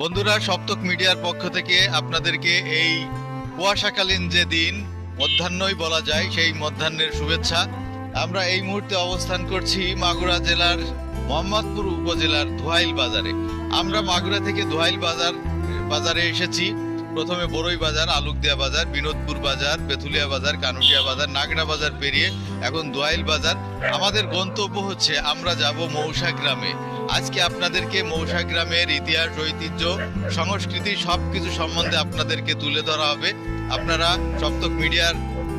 বন্ধুরা, সপ্তক মিডিয়ার পক্ষ থেকে আপনাদেরকে এই কুয়াশাকালীন যে দিন, মধ্যাহ্নই বলা যায়, সেই মধ্যাহ্নের শুভেচ্ছা। আমরা এই মুহূর্তে অবস্থান করছি মাগুরা জেলার মোহাম্মদপুর উপজেলার ধোয়াইল বাজারে। আমরা মাগুরা থেকে ধোয়াইল বাজার, বাজারে এসেছি। প্রথমে বড়ই বাজার, আলুকদিয়া বাজার, বিনোদপুর বাজার, বেথুলিয়া বাজার, কানুটিয়া বাজার, নাগড়া বাজার পেরিয়ে এখন দোয়াইল বাজার। আমাদের গন্তব্য হচ্ছে আমরা যাব মৌসা গ্রামে আজকে আপনাদেরকে মৌসা গ্রামের ইতিহাস, ঐতিহ্য, সংস্কৃতি সব কিছু সম্বন্ধে আপনাদেরকে তুলে ধরা হবে। আপনারা সপ্তক মিডিয়ার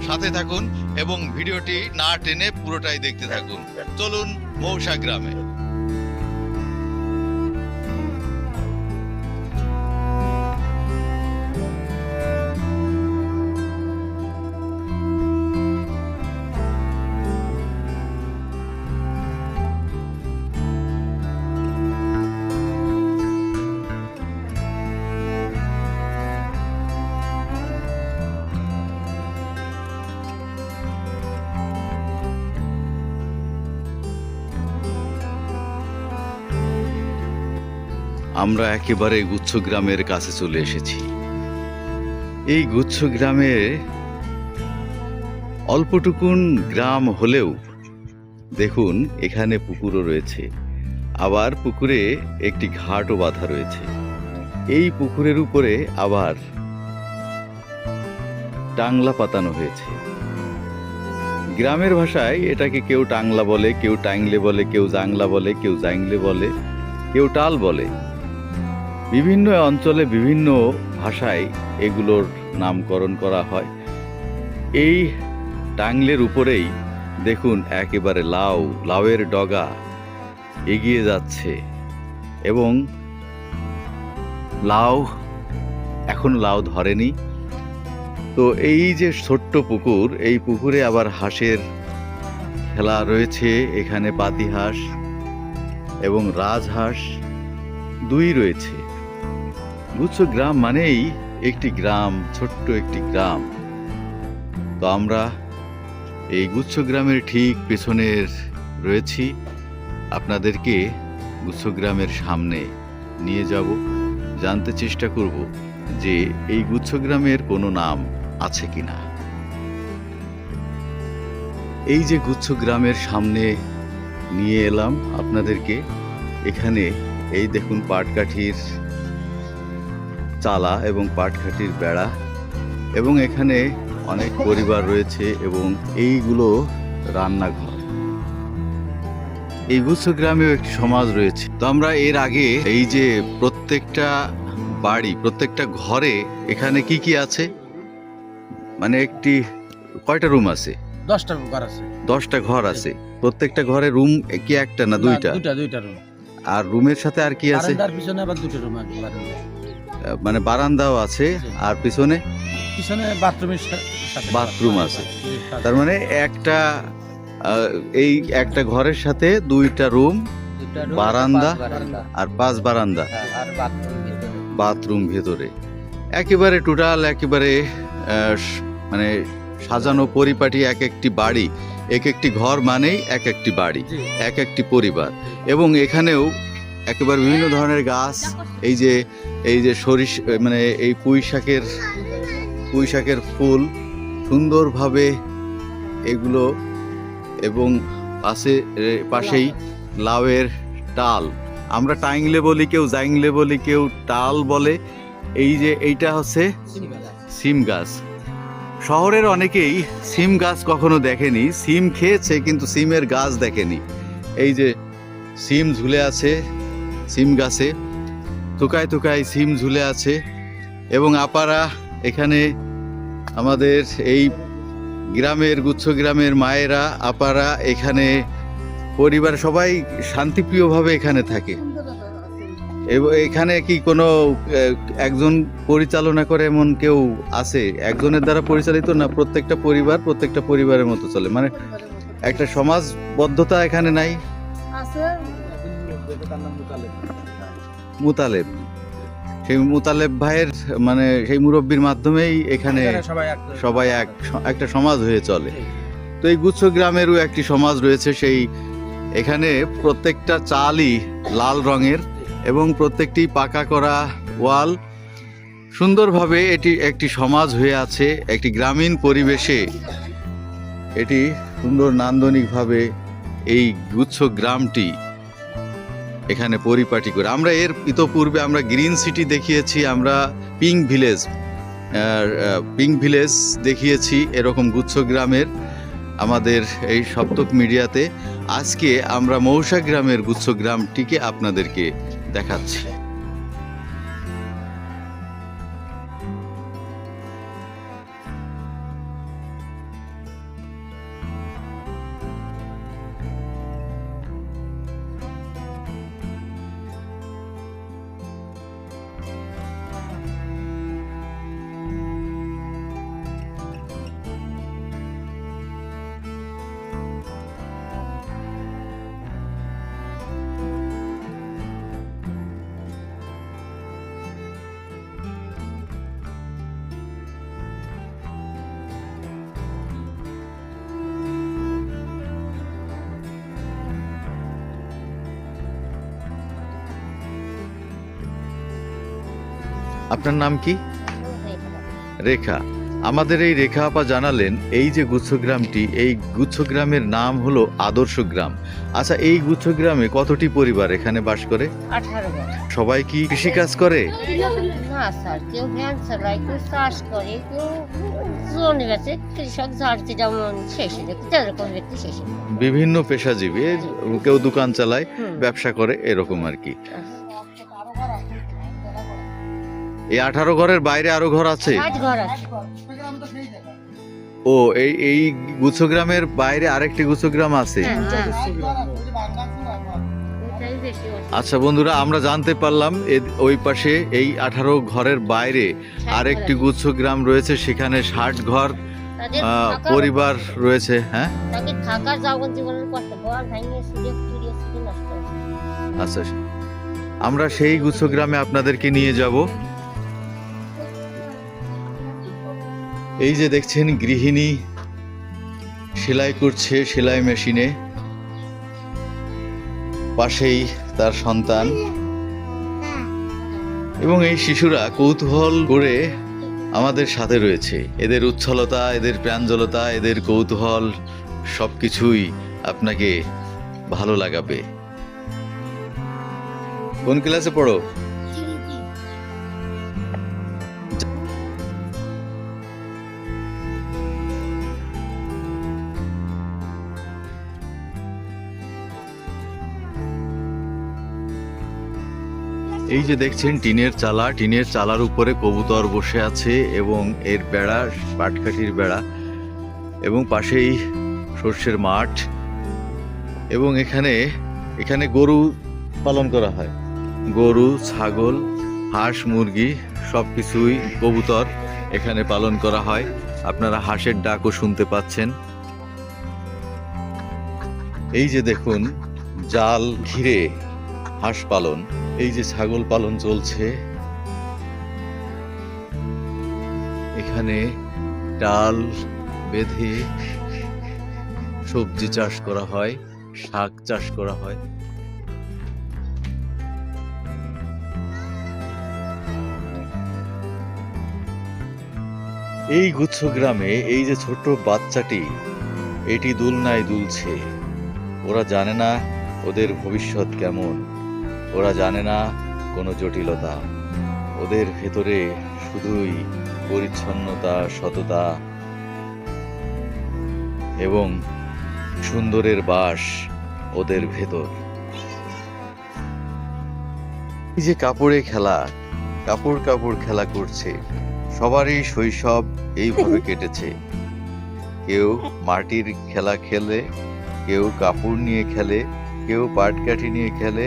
সাথে থাকুন এবং ভিডিওটি না টেনে পুরোটাই দেখতে থাকুন। চলুন মৌসা গ্রামে আমরা একেবারে গুচ্ছ গ্রামের কাছে চলে এসেছি। এই গুচ্ছ গ্রামে অল্পটুকুন গ্রাম হলেও দেখুন এখানে পুকুরও রয়েছে। আবার পুকুরে একটি ঘাটও বাঁধা রয়েছে। এই পুকুরের উপরে আবার টাংলা পাতানো হয়েছে। গ্রামের ভাষায় এটাকে কেউ টাংলা বলে, কেউ টাংলে বলে, কেউ জাংলা বলে, কেউ জাংলে বলে, কেউ টাল বলে। বিভিন্ন অঞ্চলে বিভিন্ন ভাষায় এগুলোর নামকরণ করা হয়। এই টাংলের উপরেই দেখুন একেবারে লাউ, লাউয়ের ডগা এগিয়ে যাচ্ছে এবং লাউ এখন লাউ ধরেনি। তো এই যে ছোট্ট পুকুর, এই পুকুরে আবার হাঁসের খেলা রয়েছে, এখানে পাতি হাঁস এবং রাজহাঁস দুই রয়েছে। গুচ্ছ গ্রাম মানেই একটি গ্রাম, ছোট্ট একটি গ্রাম। তো আমরা এই গুচ্ছ গ্রামের ঠিক পেছনের রয়েছি। আপনাদেরকে গুচ্ছ গ্রামের সামনে নিয়ে যাব। জানতে চেষ্টা করব যে এই গুচ্ছ গ্রামের কোনো নাম আছে কি না এই যে গুচ্ছ গ্রামের সামনে নিয়ে এলাম আপনাদেরকে। এখানে এই দেখুন পাটকাঠির চালা এবং পাটকাঠির বেড়া এবং এখানে অনেক পরিবার রয়েছে এবং এইগুলো রান্নাঘর। এই গুচ্ছ গ্রামেও একটি সমাজ রয়েছে। তো আমরা এর আগে এই যে প্রত্যেকটা বাড়ি প্রত্যেকটা ঘরে এখানে কি কি আছে? মানে একটি কয়টা রুম আছে? দশটা ঘর আছে। দশটা ঘর আছে। প্রত্যেকটা ঘরে রুম কি একটা না দুইটা? দুইটা দুইটা রুম। আর রুমের সাথে আর কি আছে? পিছনে আবার দুটো রুম আছে। মানে বারান্দাও আছে আর পিছনে পিছনে বাথরুমের সাথে বাথরুম আছে। তার মানে একটা এই একটা ঘরের সাথে দুইটা রুম বারান্দা, আর পাঁচ বারান্দা। হ্যাঁ, আর বাথরুম বাথরুম ভেতরে। একেবারে টোটাল একেবারে মানে সাজানো পরিপাটি এক একটি বাড়ি এক একটি ঘর মানেই এক একটি বাড়ি এক একটি পরিবার। এবং এখানেও একেবারে বিভিন্ন ধরনের গাছ, এই যে এই যে সরিষ মানে এই পুঁই শাকের পুঁই শাকের ফুল সুন্দরভাবে এগুলো এবং পাশে পাশেই লাউয়ের টাল আমরা টাইংলে বলি কেউ জাইংলে বলি, কেউ টাল বলে। এই যে এইটা হচ্ছে সিম গাছ। শহরের অনেকেই সিম গাছ কখনো দেখেনি। সিম খেয়েছে, কিন্তু সিমের গাছ দেখেনি। এই যে সিম ঝুলে আছে সিম গাছে। থুকায় থুকায় সিম ঝুলে আছে। এবং আপারা এখানে আমাদের এই গ্রামের, গুচ্ছ গ্রামের মায়েরা, আপারা এখানে পরিবার সবাই শান্তিপ্রিয়ভাবে এখানে থাকে। এবং, এখানে কি কোনো একজন পরিচালনা করে এমন কেউ আছে? একজনের দ্বারা পরিচালিত না, প্রত্যেকটা পরিবার প্রত্যেকটা পরিবারের মতো চলে। মানে একটা সমাজবদ্ধতা এখানে নাই। মুতালেব। সেই মুতালেব ভাইয়ের মানে সেই মুরব্বীর মাধ্যমেই এখানে সবাই এক একটা সমাজ হয়ে চলে। তো এই গুচ্ছ গ্রামেরও একটি সমাজ রয়েছে সেই এখানে প্রত্যেকটা চালই লাল রঙের এবং প্রত্যেকটি পাকা করা ওয়াল। সুন্দরভাবে এটি একটি সমাজ হয়ে আছে একটি গ্রামীণ পরিবেশে। এটি সুন্দর নান্দনিকভাবে এই গুচ্ছ গ্রামটি এখানে পরিপাটি করে। আমরা এর ইতপূর্বে আমরা গ্রিন সিটি দেখিয়েছি, আমরা পিঙ্ক ভিলেজ পিঙ্ক ভিলেজ দেখিয়েছি এরকম গুচ্ছ গ্রামের আমাদের এই সপ্তক মিডিয়াতে। আজকে আমরা মৌসা গ্রামের গুচ্ছ গ্রামটিকে আপনাদেরকে দেখাচ্ছি। আপনার নাম কি? রেখা। আমাদের এই রেখা আপা জানালেন এই যে গুচ্ছগ্রামটি এই গুচ্ছগ্রামের নাম হলো আদর্শ গ্রাম। আচ্ছা এই গুচ্ছগ্রামে কতটি পরিবার এখানে বাস করে? সবাই কি কৃষিকাজ করে? শেষে বিভিন্ন পেশাজীবী কেউ দোকান চালায় ব্যবসা করে এরকম আর কি। এই আঠারো ঘরের বাইরে আরও ঘর আছে ও এই এই গুচ্ছগ্রামের বাইরে আরেকটি গুচ্ছগ্রাম আছে হ্যাঁ। বেশি অসুবিধা। আচ্ছা বন্ধুরা আমরা জানতে পারলাম এ- ওই পাশে এই আঠারো ঘরের বাইরে আরেকটি ঘর আছে। গুচ্ছ গ্রাম রয়েছে সেখানে ষাট ঘর তাদের আহ, থাকার- পরিবার রয়েছে হ্যাঁ তাদের থাকার যাবন জীবনের কষ্ট ঘর ভাঙিয়ে সুযোগ চুরিয়ে সুযোগ নষ্ট হয়েছে আচ্ছা আমরা সেই গুচ্ছ গ্রামে আপনাদেরকে নিয়ে যাব এই যে দেখছেন গৃহিণী, সেলাই করছে সেলাই মেশিনে। পাশেই তার সন্তান। এবং এই শিশুরা কৌতূহল করে আমাদের সাথে রয়েছে। এদের উচ্ছলতা, এদের প্রাঞ্জলতা, এদের কৌতূহল সব কিছুই আপনাকে ভালো লাগাবে। কোন ক্লাসে পড়ো? এই যে দেখছেন, টিনের চালা, টিনের চালার উপরে কবুতর বসে আছে এবং এর বেড়া, পাটকাঠির বেড়া এবং পাশেই সর্ষের মাঠ এবং এখানে এখানে গরু পালন করা হয়। গরু, ছাগল, হাঁস, মুরগি সব কিছুই কবুতর এখানে পালন করা হয়। আপনারা হাঁসের ডাকও শুনতে পাচ্ছেন। এই যে দেখুন, জাল ঘিরে হাঁস পালন। এই যে ছাগল পালন চলছে, এখানে ডাল বেঁধে সবজি চাষ করা হয়, শাক চাষ করা হয়। এই গুচ্ছ গ্রামে এই যে ছোট্ট বাচ্চাটি, এটি দুলনায় দুলছে। ওরা জানে না ওদের ভবিষ্যৎ কেমন। ওরা জানে না কোনো জটিলতা। ওদের ভেতরে শুধুই পরিচ্ছন্নতা সততা এবং সুন্দরের বাস ওদের ভেতর। এই যে কাপড়ে খেলা কাপড় কাপড় খেলা করছে সবারই শৈশব এইভাবে কেটেছে। কেউ মাটির খেলা খেলে কেউ কাপড় নিয়ে খেলে কেউ পাটকাঠি নিয়ে খেলে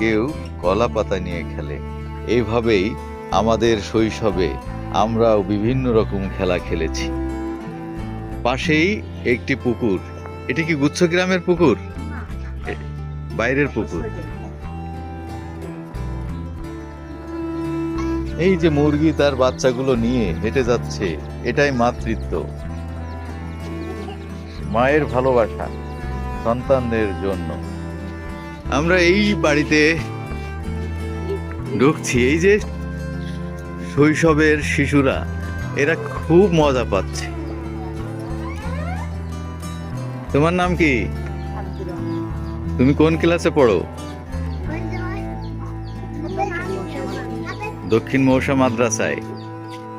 কেউ কলা পাতা নিয়ে খেলে। এইভাবেই আমাদের শৈশবে আমরাও বিভিন্ন রকম খেলা খেলেছি। পাশেই একটি পুকুর। এটি কি গুচ্ছ গ্রামের পুকুর? বাইরের পুকুর। এই যে মুরগি তার বাচ্চাগুলো নিয়ে হেঁটে যাচ্ছে এটাই মাতৃত্ব। মায়ের ভালোবাসা সন্তানদের জন্য। আমরা এই বাড়িতে ঢুকছি। এই যে শৈশবের শিশুরা এরা খুব মজা পাচ্ছে। তোমার নাম কি? তুমি কোন ক্লাসে পড়ো? দক্ষিণ মৌসা মাদ্রাসায়।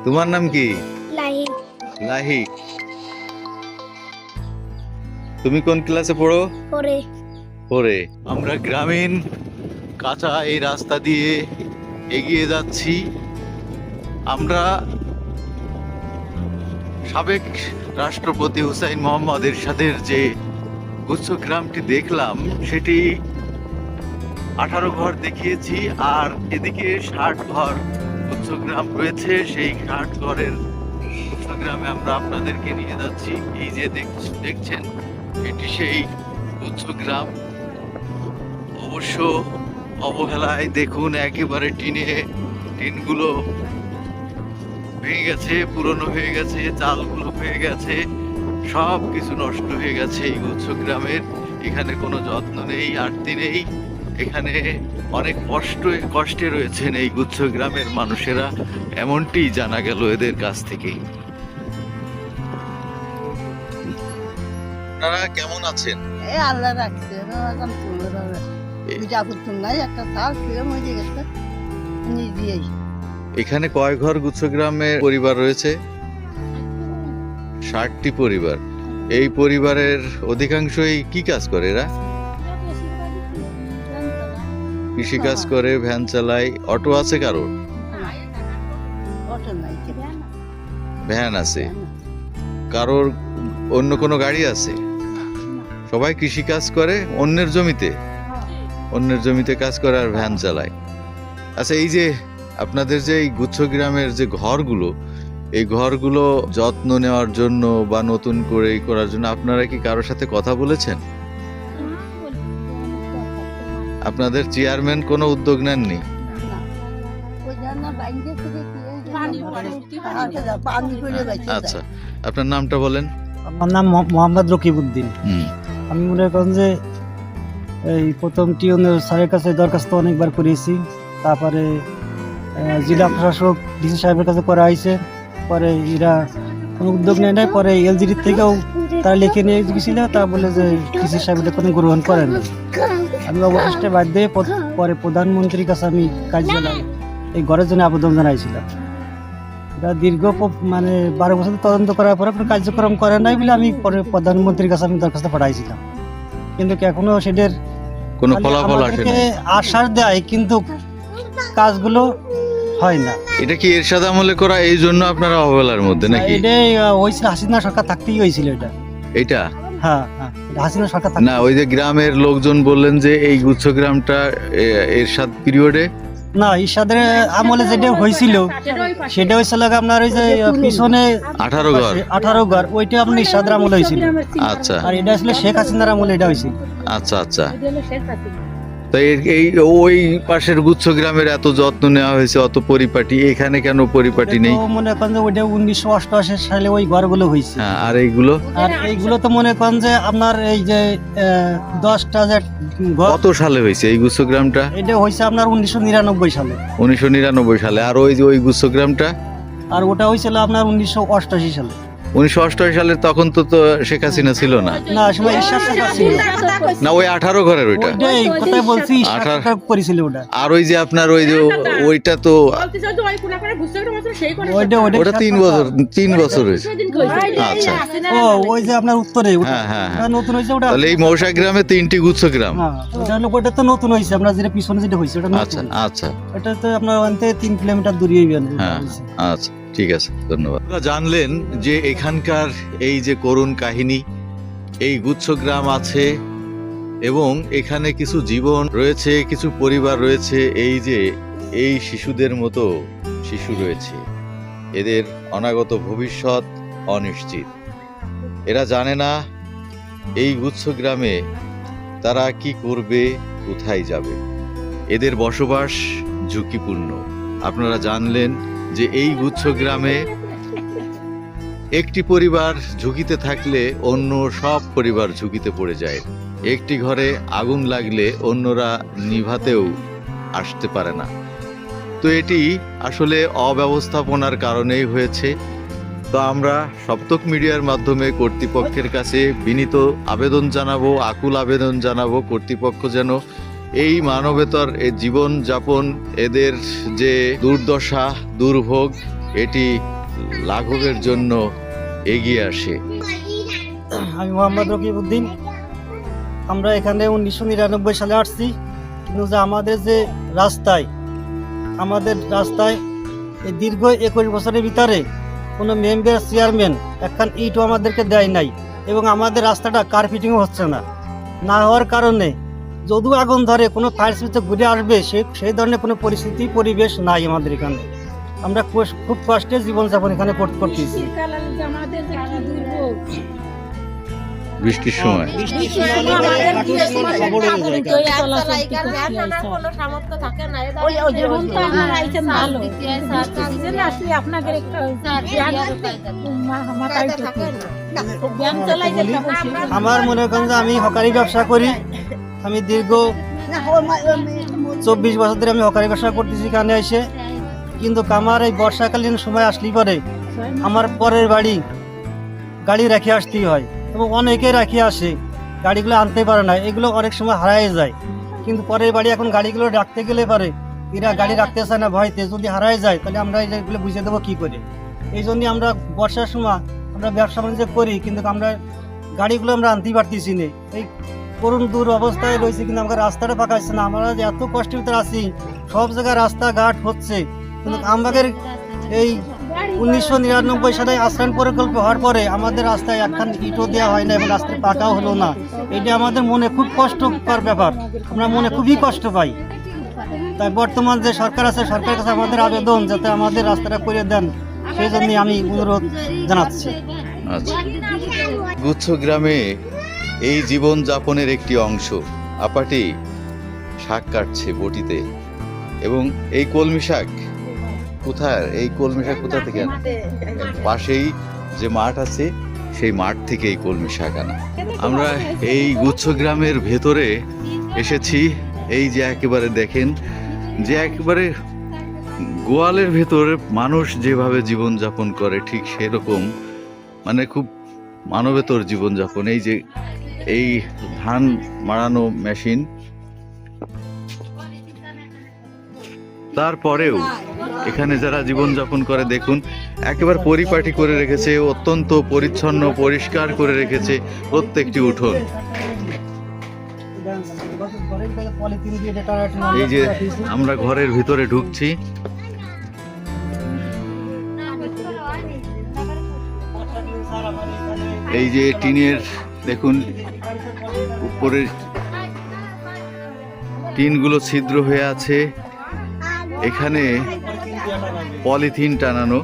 তোমার নাম কি? লাহি তুমি কোন ক্লাসে পড়ো। পরে আমরা গ্রামীণ কাঁচা এই রাস্তা দিয়ে এগিয়ে যাচ্ছি। আমরা সাবেক রাষ্ট্রপতি হুসাইন মোহাম্মদ এরশাদের যে গুচ্ছ গ্রামটি দেখলাম, সেটি আঠারো ঘর দেখিয়েছি, আর এদিকে ষাট ঘর গুচ্ছ গ্রাম রয়েছে। সেই ষাট ঘরের গুচ্ছ গ্রামে আমরা আপনাদেরকে নিয়ে যাচ্ছি। এই যে দেখছেন, এটি সেই গুচ্ছ গ্রাম। অবশ্য অবহেলায় দেখুন একেবারে টিনে টিনগুলো ভেঙে গেছে পুরনো হয়ে গেছে চালগুলো হয়ে গেছে সব কিছু নষ্ট হয়ে গেছে এই গুচ্ছ গ্রামের। এখানে কোনো যত্ন নেই আরতি নেই। এখানে অনেক কষ্ট কষ্টে রয়েছেন এই গুচ্ছ গ্রামের মানুষেরা এমনটি জানা গেল এদের কাছ থেকেই আপনারা কেমন আছেন? আল্লাহ রাখছে এখানে কয় ঘর গুচ্ছ গ্রামের পরিবার রয়েছে? ষাটটি পরিবার। এই পরিবারের অধিকাংশই কি কাজ করে এরা? কৃষি কাজ করে, ভ্যান চালায়, অটো আছে কারোর? ভ্যান আছে। কারোর অন্য কোনো গাড়ি আছে? সবাই কৃষি কাজ করে অন্যের জমিতে? অন্যের জমিতে কাজ করে আর ভ্যান চালায়। আচ্ছা এই যে আপনাদের যে এই গুচ্ছ গ্রামের যে ঘরগুলো এই ঘরগুলো যত্ন নেওয়ার জন্য বা নতুন করে করার জন্য আপনারা কি কারোর সাথে কথা বলেছেন? আপনাদের চেয়ারম্যান কোনো উদ্যোগ নেননি? আচ্ছা, আপনার নামটা বলেন। আমার নাম মোহাম- মোহাম্মদ রকিবউদ্দিন। আমি মনে করেন যে এই প্রথম টিউনের স্যারের কাছে দরখাস্ত অনেকবার করেছি তারপরে জেলা প্রশাসক ডিসি সাহেবের কাছে করা হয়েছে পরে এরা কোনো উদ্যোগ নেয় নাই। পরে এলজিডির থেকেও তারা লিখে নিয়ে গেছিল। তা বলে যে ডিসি সাহেব এটা কোনো গ্রহণ করেন। আমি অবশিষ্টে বাধ্য হয়ে পরে প্রধানমন্ত্রীর কাছে আমি কাজ এই ঘরের জন্য আবেদন জানাইছিলাম। এটা দীর্ঘ মানে বারো বছর তদন্ত করার পরে কোনো কার্যক্রম করে নাই বলে আমি পরে প্রধানমন্ত্রীর কাছে আমি দরখাস্ত পাঠাইছিলাম। কিন্তু কি এখনও সেটার কোনো মানে ফলাফল আসে না আশার দেয় কিন্তু কাজগুলো হয় না। এটা কি এরশাদ আমলে করা এই জন্য আপনারা অবহেলার মধ্যে নাকি? এটা হয়েছিল হাসিনা সরকার থাকতেই হয়েছিল এটা। এটা? হ্যাঁ হ্যাঁ এটা হাসিনা সরকার না ওই যে গ্রামের লোকজন বললেন যে এই গুচ্ছ গ্রামটা এরশাদ পিরিয়ডে না ঈশাদের আমলে যেটা হয়েছিল সেটা হয়েছিল আপনার ওই যে পিছনে আঠারো ঘর। আঠারো ঘর ওইটা আপনি ঈশাদের আমলে হয়েছিল। আচ্ছা। আর এটা আসলে শেখ হাসিনার আমলে এটা হয়েছিল। আচ্ছা আচ্ছা। তো এই- ওই পাশের গুচ্ছ গ্রামের এত যত্ন নেওয়া হয়েছে অত পরিপাটি এখানে কেন পরিপাটি নেই? মনে করেন যে ওইটা উনিশশো অষ্টআশি সালে ওই ঘরগুলো হয়েছে। হ্যাঁ আর এইগুলো? আর এইগুলো তো মনে করেন যে আপনার এই যে দশটা যে কত সালে হয়েছে এই গুচ্ছ গ্রামটা? এটা হয়েছে আপনার উনিশশো নিরানব্বই সালে। উনিশশো নিরানব্বই সালে। আর ওই যে ওই গুচ্ছ গ্রামটা? আর ওটা হয়েছিল আপনার উনিশশো অষ্টআশি সালে। উনিশশো অষ্টআশি সালের তখন তো তো শেখ হাসিনা ছিল না। না সময় ঈশ্বর সরকার ছিল। না ওই আঠারো ঘরের ওইটা। বলছি আঠারো- সরকার করেছিল ওটা। আর ওই যে আপনার ওই যে ওইটা তো ওইটা ওইটা ওটা তিন বছর তিন বছর হয়েছে। আচ্ছা ও ওই যে আপনার উত্তরে ওটা হ্যাঁ হ্যাঁ ওটা হ্যাঁ। নতুন হয়েছে ওটা? তাহলে এই মৌসা গ্রামে তিনটি গুচ্ছ গ্রাম। হ্যাঁ ওটা হলো ওটা তো নতুন হয়েছে আমরা যেটা পিছনে যেটা হয়েছে ওটা আচ্ছা নতুন। আচ্ছা ওটা তো আপনার ওখান থেকে তিন কিলোমিটার দূরে হ্যাঁ আচ্ছা। ঠিক আছে, ধন্যবাদ। আপনারা জানলেন যে এখানকার এই যে করুণ কাহিনী, এই গুচ্ছ গ্রাম আছে এবং এখানে কিছু জীবন রয়েছে, কিছু পরিবার রয়েছে, এই যে এই শিশুদের মতো শিশু রয়েছে। এদের অনাগত ভবিষ্যৎ অনিশ্চিত। এরা জানে না এই গুচ্ছ গ্রামে তারা কি করবে, কোথায় যাবে। এদের বসবাস ঝুঁকিপূর্ণ। আপনারা জানলেন যে এই গুচ্ছ গ্রামে একটি পরিবার ঝুঁকিতে থাকলে অন্য সব পরিবার ঝুঁকিতে পড়ে যায়। একটি ঘরে আগুন লাগলে অন্যরা নিভাতেও আসতে পারে না। তো এটি আসলে অব্যবস্থাপনার কারণেই হয়েছে। তো আমরা সপ্তক মিডিয়ার মাধ্যমে কর্তৃপক্ষের কাছে বিনীত আবেদন জানাব, আকুল আবেদন জানাব কর্তৃপক্ষ যেন এই মানবেতর, এ জীবন যাপন এদের যে দুর্দশা, দুর্ভোগ, এটি লাঘবের জন্য এগিয়ে আসে। আমি মোহাম্মদ রকিবউদ্দিন আমরা এখানে উনিশশো নিরানব্বই সালে আসছি। কিন্তু যে আমাদের যে রাস্তায়, আমাদের রাস্তায় এই দীর্ঘ একুশ বছরের ভিতরে কোনো মেম্বার, চেয়ারম্যান একখান ইটও আমাদেরকে দেয় নাই এবং আমাদের রাস্তাটা কার্পেটিংও হচ্ছে না। না হওয়ার কারণে যদিও আগুন ধরে কোনো ফায়ার সার্ভিসে ঘুরে আসবে সে সেই ধরনের কোনো পরিস্থিতি পরিবেশ নাই আমাদের এখানে। আমরা খুব কষ্টে জীবনযাপন এখানে করতেছি। শীতকালে যে আমাদের যে কি দুর্ভোগ বৃষ্টির সময় হয়ে বসে। আমার মনে করেন যে আমি হকারি ব্যবসা করি। আমি দীর্ঘ চব্বিশ বছর ধরে আমি হকারি ব্যবসা করতেছি এখানে এসে। কিন্তু আমার এই বর্ষাকালীন সময় আসলেই পরে আমার পরের বাড়ি গাড়ি রেখে আসতেই হয় এবং অনেকে রেখে আসে, গাড়িগুলো আনতে পারে না, এগুলো অনেক সময় হারায় যায়। কিন্তু পরের বাড়ি এখন গাড়িগুলো রাখতে গেলে পারে এরা গাড়ি রাখতে চায় না ভয়তে, যদি হারায় যায় তাহলে আমরা এগুলো বুঝে দেবো কী করে। এই জন্যই আমরা বর্ষার সময় আমরা ব্যবসা বাণিজ্য করি, কিন্তু আমরা গাড়িগুলো আমরা আনতেই পারতেছি না। এই করুণ দূর অবস্থায় রয়েছে কিন্তু আমাকে রাস্তাটা ফাঁকা হচ্ছে না। আমরা যে এত কষ্টের ভিতরে আছি সব জায়গায় রাস্তাঘাট হচ্ছে। কিন্তু আমাদের এই উনিশশো নিরানব্বই সালে আশ্রয়ণ প্রকল্প হওয়ার পরে আমাদের রাস্তায় একখান ইটও দেওয়া হয় না এবং রাস্তায় পাকাও হলো না। এটা আমাদের মনে খুব কষ্টকর ব্যাপার। আমরা মনে খুবই কষ্ট পাই। তাই বর্তমান যে সরকার আছে সরকারের কাছে আমাদের আবেদন যাতে আমাদের রাস্তাটা করে দেন সেই জন্যই আমি অনুরোধ জানাচ্ছি। আচ্ছা। গুচ্ছ গ্রামে এই জীবন যাপনের একটি অংশ। আপাটি শাক কাটছে বটিতে। এবং এই কলমি শাক কোথায়? এই কলমি শাক কোথা থেকে আনা? পাশেই যে মাঠ আছে, সেই মাঠ থেকে এই কলমি শাক আনা। আমরা এই গুচ্ছ গ্রামের ভেতরে এসেছি। এই যে একেবারে দেখেন, যে একেবারে গোয়ালের ভেতরে মানুষ যেভাবে জীবনযাপন করে, ঠিক সেরকম। মানে খুব মানবেতর জীবনযাপন। এই যে এই ধান মাড়ানো মেশিন। তারপরেও এখানে যারা জীবনযাপন করে দেখুন, একেবারে পরিপাটি করে রেখেছে, অত্যন্ত পরিচ্ছন্ন, পরিষ্কার করে রেখেছে প্রত্যেকটি উঠোন। এই যে আমরা ঘরের ভিতরে ঢুকছি। এই যে টিনের, দেখুন উপরের টিনগুলো ছিদ্র হয়ে আছে। এখানে পলিথিন টানানো।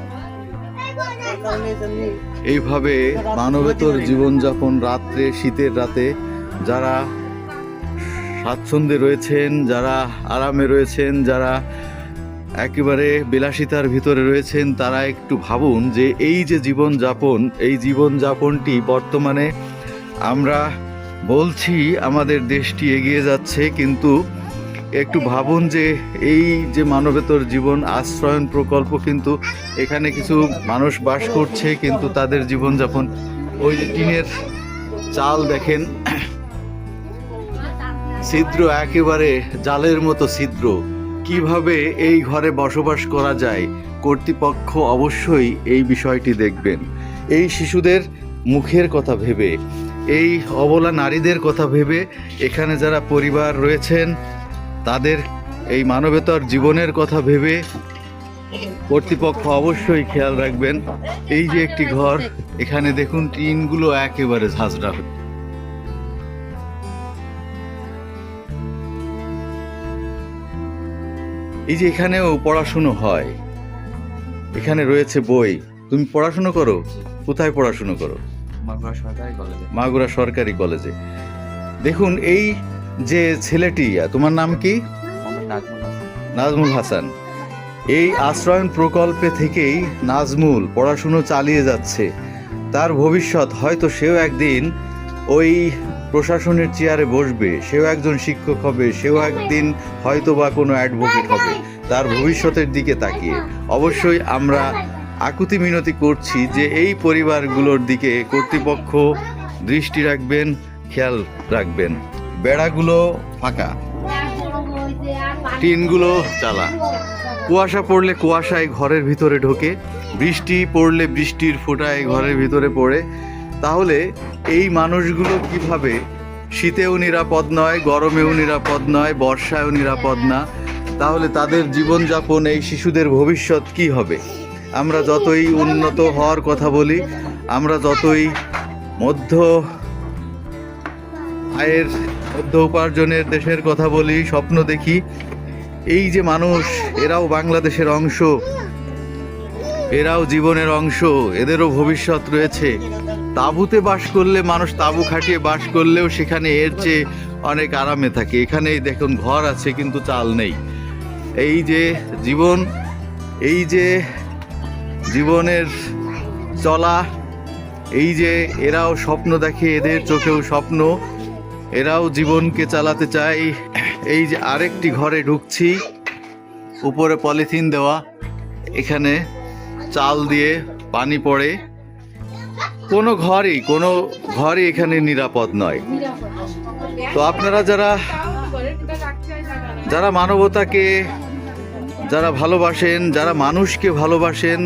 এইভাবে মানবেতর জীবনযাপন রাত্রে, শীতের রাতে যারা স্বাচ্ছন্দ্যে রয়েছেন, যারা আরামে রয়েছেন, যারা একেবারে বিলাসিতার ভিতরে রয়েছেন, তারা একটু ভাবুন যে এই যে জীবনযাপন, এই জীবনযাপনটি বর্তমানে আমরা বলছি, আমাদের দেশটি এগিয়ে যাচ্ছে, কিন্তু একটু ভাবুন যে এই যে মানবেতর জীবন আশ্রয়ন প্রকল্প কিন্তু এখানে কিছু মানুষ বাস করছে, কিন্তু তাদের জীবনযাপন ওই যে টিনের চাল দেখেন, ছিদ্র একেবারে জালের মতো ছিদ্র। কীভাবে এই ঘরে বসবাস করা যায়? কর্তৃপক্ষ অবশ্যই এই বিষয়টি দেখবেন। এই শিশুদের মুখের কথা ভেবে এই অবলা নারীদের কথা ভেবে এখানে যারা পরিবার রয়েছেন, তাদের এই মানবেতর জীবনের কথা ভেবে কর্তৃপক্ষ অবশ্যই খেয়াল রাখবেন। এই যে একটি ঘর, এখানে দেখুন টিনগুলো একেবারে ঝাঁঝরা এই যে এখানেও পড়াশুনো হয়। এখানে রয়েছে বই। তুমি পড়াশুনো করো? কোথায় পড়াশুনো করো? মাগুরা সরকারি কলেজে। দেখুন এই যে ছেলেটি তোমার নাম কি? নাজমুল হাসান। এই আশ্রয়ন প্রকল্পে থেকেই নাজমুল পড়াশুনো চালিয়ে যাচ্ছে। তার ভবিষ্যৎ হয়তো সেও একদিন ওই প্রশাসনের চেয়ারে বসবে সেও একজন শিক্ষক হবে সেও একদিন হয়তো বা কোনো অ্যাডভোকেট হবে। তার ভবিষ্যতের দিকে তাকিয়ে। অবশ্যই আমরা আকুতি মিনতি করছি যে এই পরিবারগুলোর দিকে কর্তৃপক্ষ দৃষ্টি রাখবেন, খেয়াল রাখবেন। বেড়াগুলো ফাঁকা। টিনগুলো চালা। কুয়াশা পড়লে কুয়াশায় ঘরের ভিতরে ঢোকে। বৃষ্টি পড়লে বৃষ্টির ফোঁটায় ঘরের ভিতরে পড়ে। তাহলে এই মানুষগুলো কীভাবে? শীতেও নিরাপদ নয়, গরমেও নিরাপদ নয়, বর্ষায়ও নিরাপদ না। তাহলে তাদের জীবনযাপন, এই শিশুদের ভবিষ্যৎ কি হবে? আমরা যতই উন্নত হওয়ার কথা বলি, আমরা যতই মধ্য আয়ের, মধ্য উপার্জনের দেশের কথা বলি, স্বপ্ন দেখি, এই যে মানুষ, এরাও বাংলাদেশের অংশ, এরাও জীবনের অংশ, এদেরও ভবিষ্যৎ রয়েছে। তাঁবুতে বাস করলে মানুষ তাঁবু খাটিয়ে বাস করলেও সেখানে এর চেয়ে অনেক আরামে থাকে। এখানেই দেখুন, ঘর আছে কিন্তু চাল নেই। এই যে জীবন, এই যে জীবনের চলা, এই যে এরাও স্বপ্ন দেখে এদের চোখেও স্বপ্ন, এরাও জীবনকে চালাতে চায়। এই যে আরেকটি ঘরে ঢুকছি, উপরে পলিথিন দেওয়া, এখানে চাল দিয়ে পানি পড়ে। কোনো ঘরই কোনো ঘরই এখানে নিরাপদ নয়। তো আপনারা যারা যারা মানবতাকে যারা ভালোবাসেন, যারা মানুষকে ভালোবাসেন,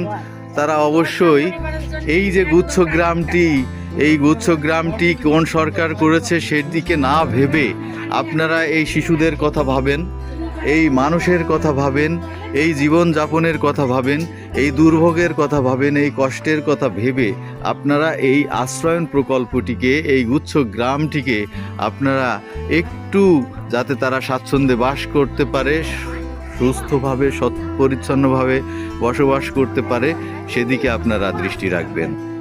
তারা অবশ্যই এই যে গুচ্ছ গ্রামটি, এই গুচ্ছ গ্রামটি কোন সরকার করেছে সেদিকে না ভেবে আপনারা এই শিশুদের কথা ভাবেন, এই মানুষের কথা ভাবেন, এই জীবন যাপনের কথা ভাবেন, এই দুর্ভোগের কথা ভাবেন, এই কষ্টের কথা ভেবে আপনারা এই আশ্রয়ন প্রকল্পটিকে, এই গুচ্ছ গ্রামটিকে আপনারা একটু যাতে তারা স্বাচ্ছন্দ্যে বাস করতে পারে সুস্থভাবে সৎ পরিচ্ছন্নভাবে বসবাস করতে পারে সেদিকে আপনারা দৃষ্টি রাখবেন।